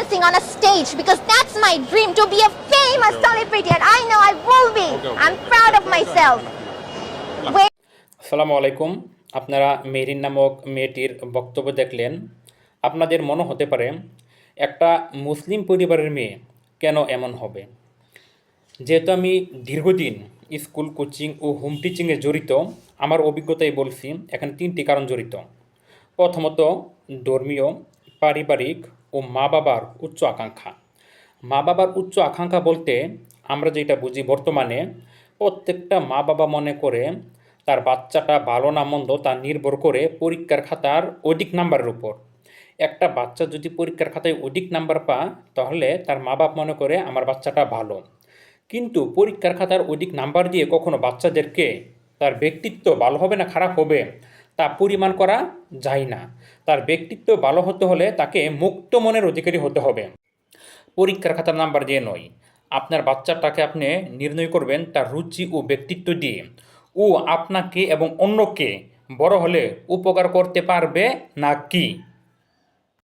dancing on a stage because that's my dream to be a famous celebrity and I know I will be. I'm proud of myself. আসসালামু আলাইকুম। আপনারা marine নামক মেয়েটির বক্তব্য দেখলেন। আপনাদের মনে হতে পারে একটা মুসলিম পরিবারের মেয়ে কেন এমন হবে? যেহেতু আমি দীর্ঘদিন স্কুল কোচিং ও হোম টিচিংয়ে জড়িত আমার অভিজ্ঞতায় বলছি এখানে তিনটি কারণ জড়িত। প্রথমত ধর্মীয় পারিবারিক ও মা বাবার উচ্চ আকাঙ্ক্ষা। মা বাবার উচ্চ আকাঙ্ক্ষা বলতে আমরা যেটা বুঝি বর্তমানে, প্রত্যেকটা মা বাবা মনে করে তার বাচ্চাটা ভালো না মন্দ তা নির্ভর করে পরীক্ষার খাতার অধিক নাম্বারের উপর। একটা বাচ্চা যদি পরীক্ষার খাতায় অধিক নাম্বার পা তাহলে তার মা বাপ মনে করে আমার বাচ্চাটা ভালো। কিন্তু পরীক্ষার খাতার অধিক নাম্বার দিয়ে কখনো বাচ্চাদেরকে তার ব্যক্তিত্ব ভালো হবে না খারাপ হবে তা পরিমাণ করা যায় না। তার ব্যক্তিত্ব ভালো হতে হলে তাকে মুক্ত মনের অধিকারী হতে হবে। পরীক্ষার খাতার নাম্বার দিয়ে নয়। আপনার বাচ্চাটাকে আপনি নির্ণয় করবেন তার রুচি ও ব্যক্তিত্ব দিয়ে। ও আপনাকে এবং অন্যকে বড় হলে উপকার করতে পারবে না কি?